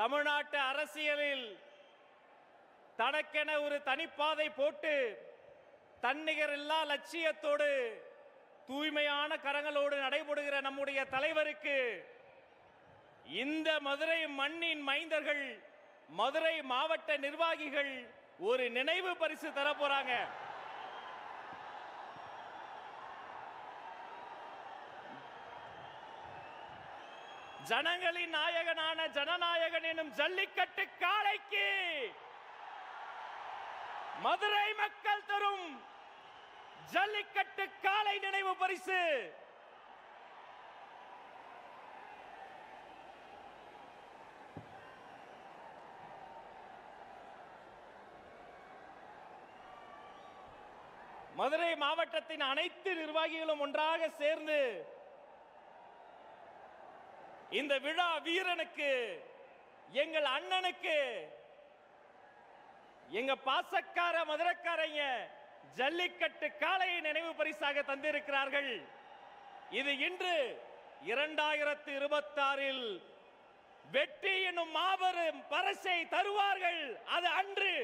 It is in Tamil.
தமிழ்நாட்டு அரசியலில் தனக்கென ஒரு தனிப்பாதை போட்டு தன்னிகரில்லா லட்சியத்தோடு தூய்மையான கரங்களோடு நடைபெறுகிற நம்முடைய தலைவருக்கு இந்த மதுரை மண்ணின் மைந்தர்கள் மதுரை மாவட்ட நிர்வாகிகள் ஒரு நினைவு பரிசு தர ஜனங்களின் நாயகனான ஜனநாயகன் எனும் ஜல்லிக்கட்டு காளைக்கு மதுரை மக்கள் தரும் ஜல்லிக்கட்டு காளை நினைவு பரிசு. மதுரை மாவட்டத்தின் அனைத்து நிர்வாகிகளும் ஒன்றாக சேர்ந்து இந்த விழா வீரனுக்கு எங்கள் அண்ணனுக்கு எங்க பாசக்கார மதுரக்காரங்க ஜல்லிக்கட்டு காளையை நினைவு பரிசாக தந்திருக்கிறார்கள். இது இன்று இரண்டாயிரத்து இருபத்தாறில் வெற்றி என்னும் மாபெரும் பரிசை தருவார்கள். அது அன்று